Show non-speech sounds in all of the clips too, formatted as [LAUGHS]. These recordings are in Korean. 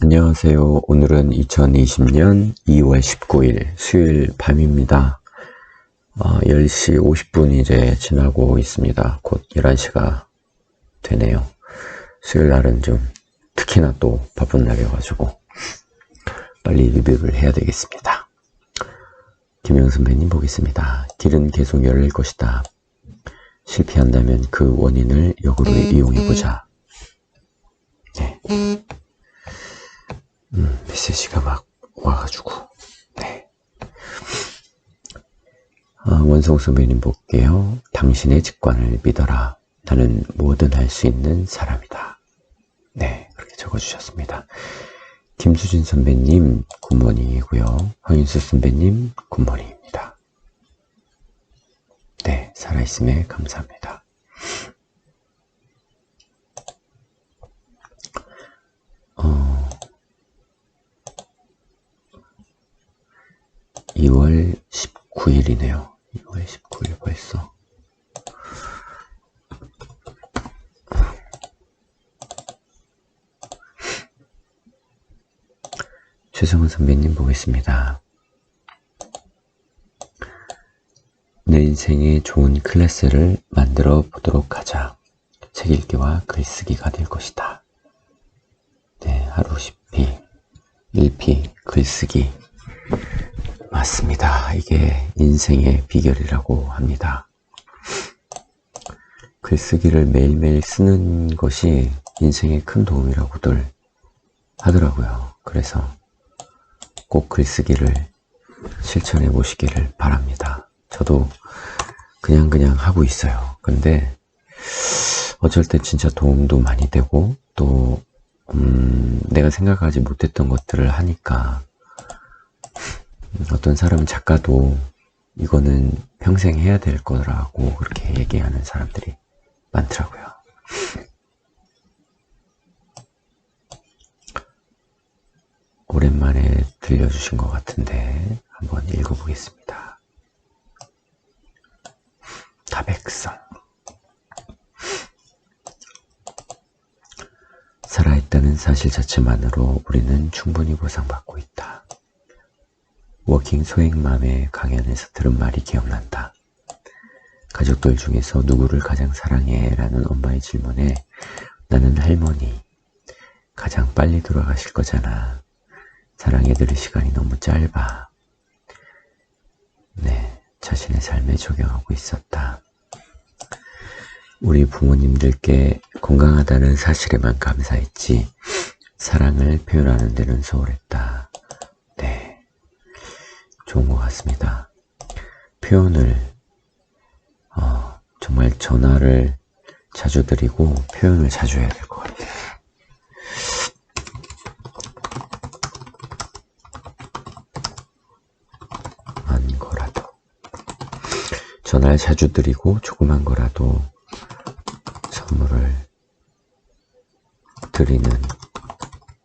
안녕하세요. 오늘은 2020년 2월 19일 수요일 밤입니다. 어, 10시 50분 이제 지나고 있습니다. 곧 11시가 되네요. 수요일 날은 좀 특히나 또 바쁜 날이어가지고 빨리 리뷰를 해야 되겠습니다. 김영 선배님 보겠습니다. 길은 계속 열릴 것이다. 실패한다면 그 원인을 역으로 이용해보자. 네. 음, 메시지가 막 와가지고, 네. 아, 원성 선배님 볼게요. 당신의 직관을 믿어라. 나는 뭐든 할 수 있는 사람이다. 네, 그렇게 적어주셨습니다. 김수진 선배님, 굿모닝이고요. 황윤수 선배님, 굿모닝입니다. 네, 살아있음에 감사합니다. 어, 2월 19일이네요. 2월 19일 벌써. 최성훈 선배님 보겠습니다. 내 인생에 좋은 클래스를 만들어 보도록 하자. 책 읽기와 글쓰기가 될 것이다. 네, 하루 10피, 1피, 글쓰기. 맞습니다. 이게 인생의 비결이라고 합니다. 글쓰기를 매일매일 쓰는 것이 인생에 큰 도움이라고들 하더라고요. 그래서 꼭 글쓰기를 실천해 보시기를 바랍니다. 저도 그냥 그냥 하고 있어요. 근데 어쩔 때 진짜 도움도 많이 되고 또 음, 내가 생각하지 못했던 것들을 하니까 어떤 사람은 작가도 이거는 평생 해야 될 거라고 그렇게 얘기하는 사람들이 많더라고요. 오랜만에 들려주신 것 같은데 한번 읽어보겠습니다. 다백성 살아있다는 사실 자체만으로 우리는 충분히 보상받고 있다. 워킹 소행맘의 강연에서 들은 말이 기억난다. 가족들 중에서 누구를 가장 사랑해? 라는 엄마의 질문에 나는 할머니. 가장 빨리 돌아가실 거잖아. 사랑해 드릴 시간이 너무 짧아. 네, 자신의 삶에 적용하고 있었다. 우리 부모님들께 건강하다는 사실에만 감사했지, 사랑을 표현하는 데는 소홀했다. 네, 좋은 것 같습니다. 표현을, 어, 정말 전화를 자주 드리고 표현을 자주 해야 될 것 같아요. 한 거라도. 전화를 자주 드리고 조그만 거라도 선물을 드리는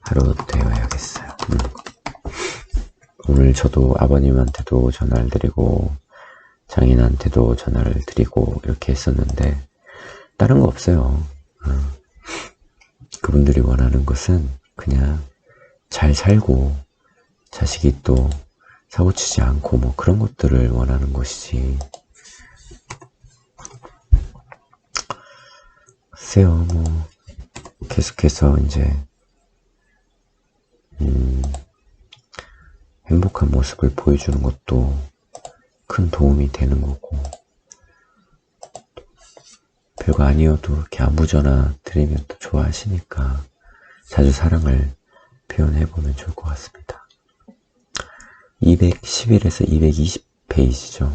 하루 되어야겠어요. 음. 오늘 저도 아버님한테도 전화를 드리고 장인한테도 전화를 드리고 이렇게 했었는데 다른 거 없어요. 음. 그분들이 원하는 것은 그냥 잘 살고 자식이 또 사고치지 않고 뭐 그런 것들을 원하는 것이지. 글쎄요, 뭐 계속해서 이제 음, 행복한 모습을 보여주는 것도 큰 도움이 되는 거고 별거 아니어도 이렇게 안부 전화 드리면 또 좋아하시니까 자주 사랑을 표현해보면 좋을 것 같습니다. 211에서 220페이지죠.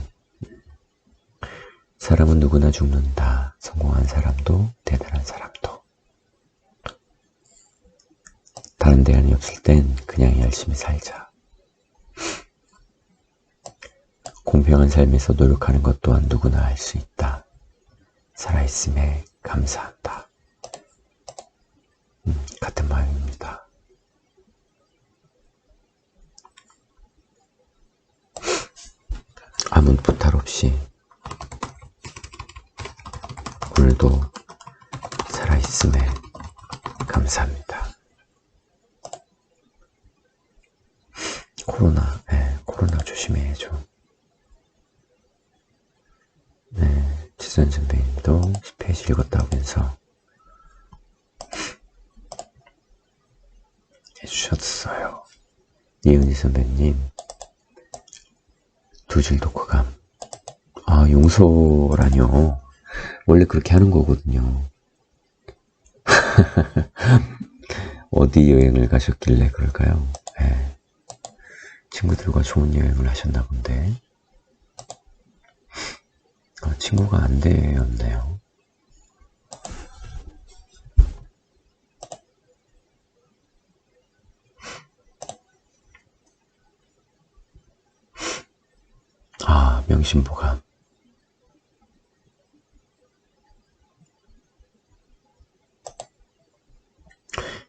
사람은 누구나 죽는다. 성공한 사람도 대단한 사람도. 다른 대안이 없을 땐 그냥 열심히 살자. 공평한 삶에서 노력하는 것 또한 누구나 할 수 있다. 살아있음에 감사한다. 음, 같은 마음입니다. 아무 부탈 없이 오늘도 살아있음에 감사합니다. 코로나, 네, 코로나 조심해야죠. 선배님도 10페이지 읽었다면서 해주셨어요. 이은희 선배님, 두 줄 독후감. 아, 용서라뇨. 원래 그렇게 하는 거거든요. [LAUGHS] 어디 여행을 가셨길래 그럴까요? 네. 친구들과 좋은 여행을 하셨나 본데. 아, 친구가 안 되었네요. 아, 명심보감.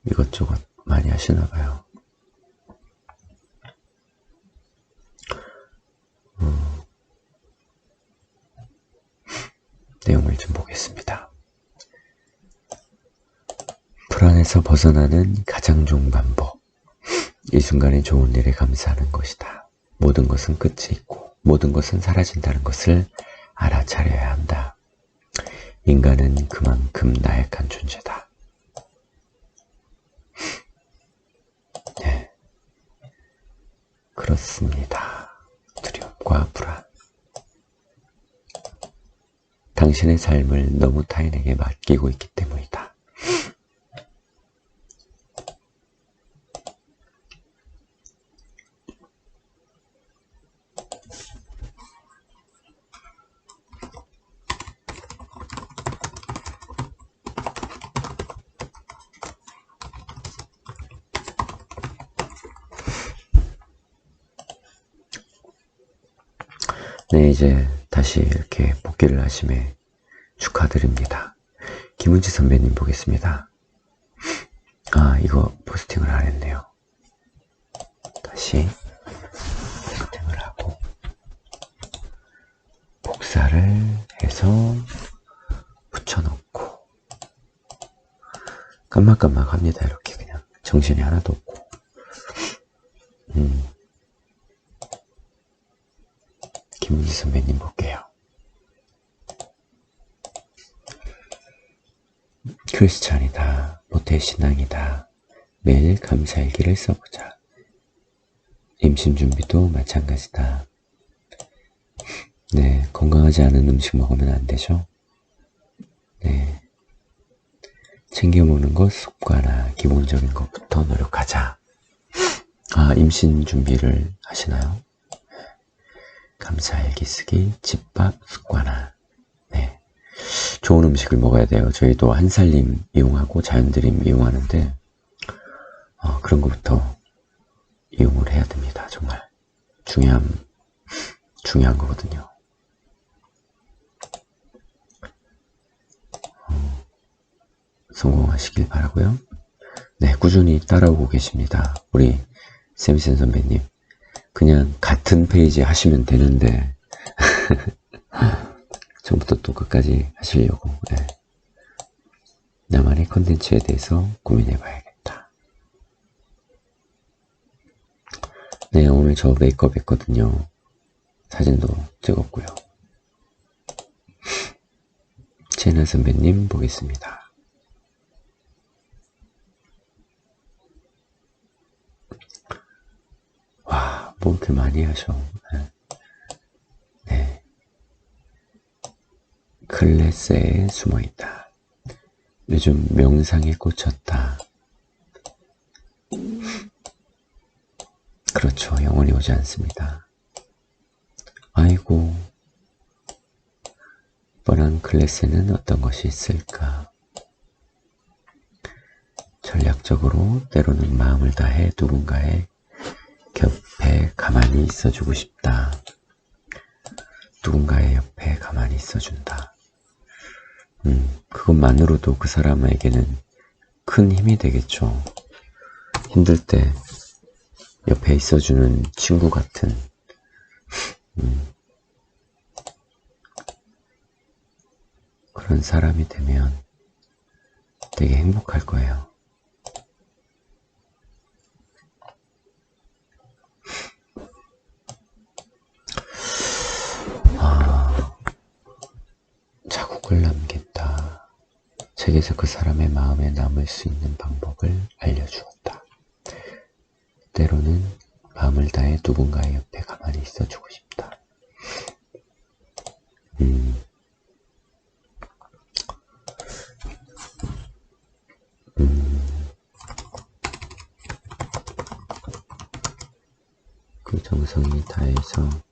이것저것 많이 하시나 봐요. 음, 내용을 좀 보겠습니다. 불안에서 벗어나는 가장 좋은 방법. 이 순간에 좋은 일에 감사하는 것이다. 모든 것은 끝이 있고 모든 것은 사라진다는 것을 알아차려야 한다. 인간은 그만큼 나약한 존재다. 네. 그렇습니다. 두려움과 불안. 당신의 삶을 너무 타인에게 맡기고 있기 때문이다. 네, 이제 다시 이렇게 복귀를 하심에 축하드립니다. 김은지 선배님 보겠습니다. 아, 이거 포스팅을 안 했네요. 다시 포스팅을 하고 복사를 해서 붙여놓고 깜막깜막합니다. 이렇게 그냥 정신이 하나도 없고 음. 김은지 선배님 볼게요. 크리스찬이다. 모태 신앙이다. 매일 감사일기를 써보자. 임신 준비도 마찬가지다. 네, 건강하지 않은 음식 먹으면 안 되죠? 네. 챙겨 먹는 것 습관화, 기본적인 것부터 노력하자. 아, 임신 준비를 하시나요? 감사일기 쓰기, 집밥 습관화. 네. 좋은 음식을 먹어야 돼요. 저희도 한살림 이용하고 자연드림 이용하는데, 어, 그런 것부터 이용을 해야 됩니다. 정말. 중요한, 중요한 거거든요. 어, 성공하시길 바라고요 네, 꾸준히 따라오고 계십니다. 우리 세미센 선배님. 그냥 같은 페이지 하시면 되는데 [LAUGHS] 처음부터 또 끝까지 하시려고 네. 나만의 컨텐츠에 대해서 고민해 봐야겠다. 네, 오늘 저 메이크업 했거든요. 사진도 찍었고요. [LAUGHS] 채나 선배님 보겠습니다. 이렇게 많이 하셔. 네. 네. 클래스에 숨어 있다. 요즘 명상에 꽂혔다. 그렇죠. 영원히 오지 않습니다. 아이고, 뻔한 클래스에는 어떤 것이 있을까? 전략적으로 때로는 마음을 다해 누군가의 곁에 가만히 있어주고 싶다. 누군가의 옆에 가만히 있어준다. 음, 그것만으로도 그 사람에게는 큰 힘이 되겠죠. 힘들 때 옆에 있어주는 친구 같은, 음, 그런 사람이 되면 되게 행복할 거예요. 기억을 남긴다. 책에서 그 사람의 마음에 남을 수 있는 방법을 알려주었다. 때로는 마음을 다해 누군가의 옆에 가만히 있어주고 싶다. 음. 음. 그 정성이 다해서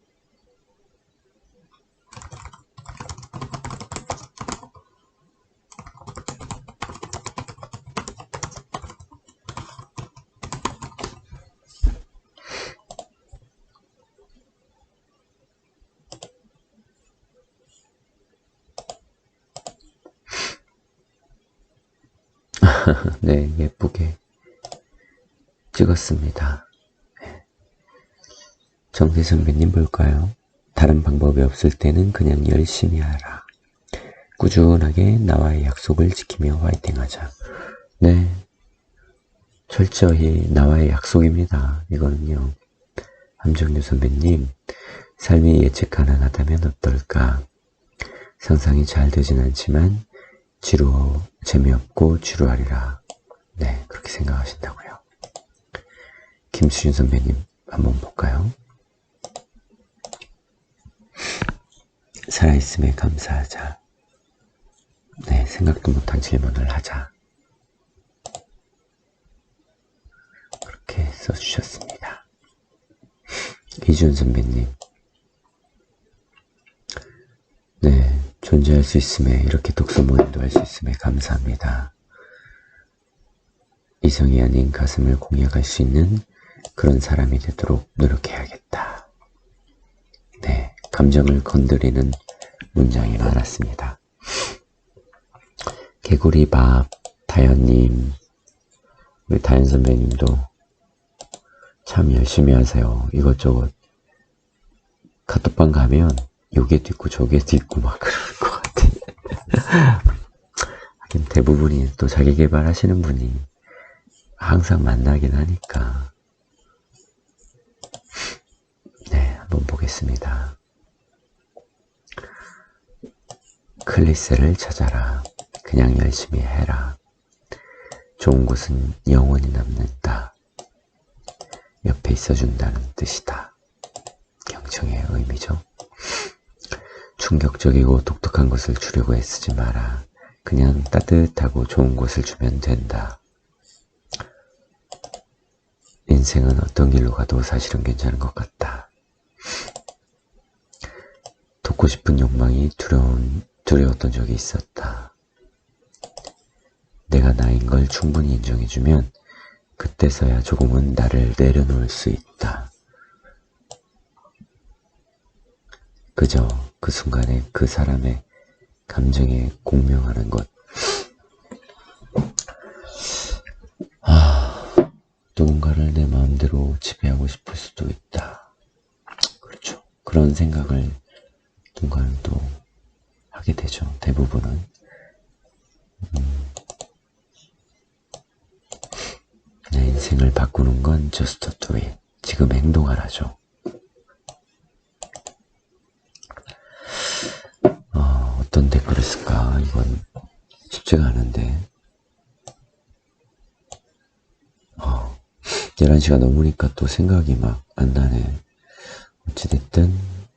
[LAUGHS] 네, 예쁘게 찍었습니다. 네. 정대 선배님 볼까요? 다른 방법이 없을 때는 그냥 열심히 하라. 꾸준하게 나와의 약속을 지키며 화이팅하자. 네, 철저히 나와의 약속입니다. 이거는요. 함정유 선배님, 삶이 예측 가능하다면 어떨까? 상상이 잘 되진 않지만 지루, 재미없고 지루하리라. 네, 그렇게 생각하신다고요. 김수진 선배님, 한번 볼까요? 살아있음에 감사하자. 네, 생각도 못한 질문을 하자. 그렇게 써주셨습니다. [LAUGHS] 이준 선배님. 네, 존재할 수 있음에 이렇게 독서 모임도 할 수 있음에 감사합니다. 이성이 아닌 가슴을 공략할 수 있는 그런 사람이 되도록 노력해야겠다. 네, 감정을 건드리는 문장이 많았습니다. 개구리밥, 다현님, 우리 다현 선배님도 참 열심히 하세요. 이것저것 카톡방 가면 요게 도 있고 저게 도 있고 막 같아. 하긴 대부분이 또 자기 개발하시는 분이 항상 만나긴 하니까. 네, 한번 보겠습니다. 클리세를 찾아라. 그냥 열심히 해라. 좋은 곳은 영원히 남는다. 옆에 있어준다는 뜻이다. 경청의 의미죠. 충격적이고 독특한 것을 주려고 애쓰지 마라. 그냥 따뜻하고 좋은 것을 주면 된다. 인생은 어떤 길로 가도 사실은 괜찮은 것 같다. 돕고 싶은 욕망이 두려운, 두려웠던 적이 있었다. 내가 나인 걸 충분히 인정해주면 그때서야 조금은 나를 내려놓을 수 있다. 그저 그 순간에 그 사람의 감정에 공명하는 것. 아, 누군가를 내 마음대로 지배하고 싶을 수도 있다. 그렇죠. 그런 생각을 누군가는 또 하게 되죠. 대부분은. 음, 내 인생을 바꾸는 건 just do it. 지금 행동하라죠. 어, 어떤 댓글을 쓸까? 이건 쉽지가 않은데. 어, 11시가 넘으니까 또 생각이 막 안 나네. 어찌됐든,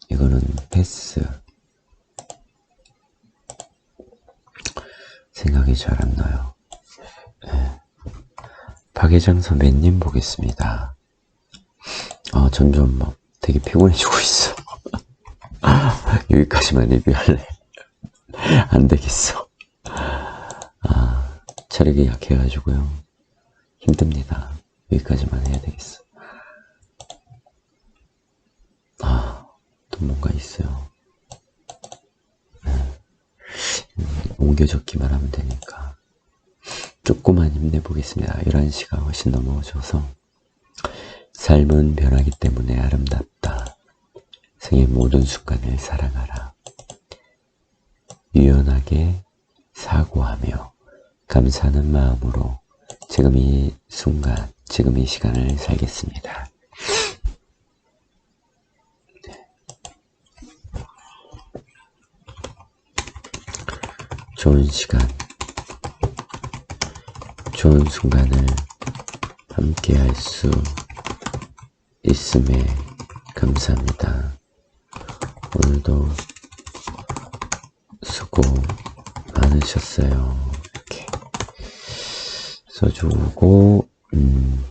이거는 패스. 생각이 잘 안 나요. 네. 박예장 선배님 보겠습니다. 아, 점점 막 되게 피곤해지고 있어. [LAUGHS] 여기까지만 리뷰할래. [LAUGHS] 안 되겠어. 아, 체력이 약해가지고요. 힘듭니다. 여기까지만 해야 되겠어. 아, 또 뭔가 있어요. 네. 음, 옮겨 적기만 하면 되니까. 조금만 힘내보겠습니다. 11시가 훨씬 넘어져서. 삶은 변하기 때문에 아름답다. 생의 모든 순간을 사랑하라. 유연하게 사고하며 감사하는 마음으로 지금 이 순간, 지금 이 시간을 살겠습니다. 좋은 시간, 좋은 순간을 함께 할 수 있음에 감사합니다. 오늘도 수고 많으셨어요. 써주고, 음,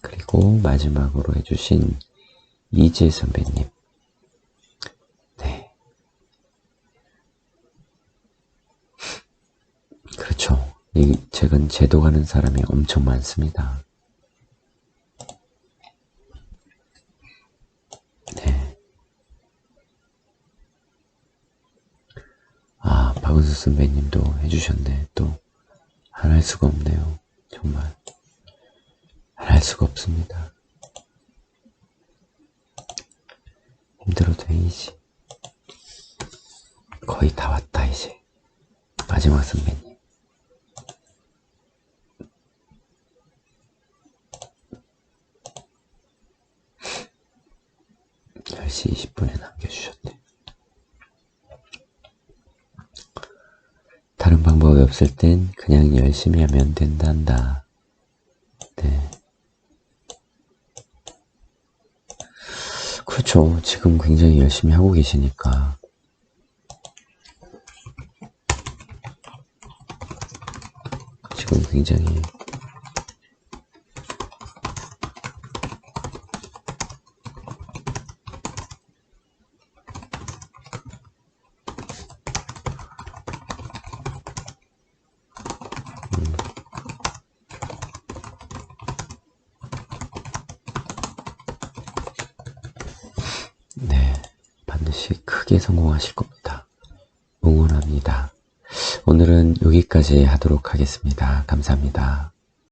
그리고 마지막으로 해주신 이재 선배님. 네. 그렇죠. 이 책은 제도 가는 사람이 엄청 많습니다. 네. 아, 박은수 선배님도 해주셨네. 또, 안 할 수가 없네요. 정말. 안 할 수가 없습니다. 힘들어도 해야지. 거의 다 왔다, 이제. 마지막 선배님. [LAUGHS] 10시 20분에 남겨주셨대. 다른 방법이 없을 땐 그냥 열심히 하면 된단다. 네. 그렇죠. 지금 굉장히 열심히 하고 계시니까. 지금 굉장히 네, 반드시 크게 성공하실 겁니다. 응원합니다. 오늘은 여기까지 하도록 하겠습니다. 감사합니다.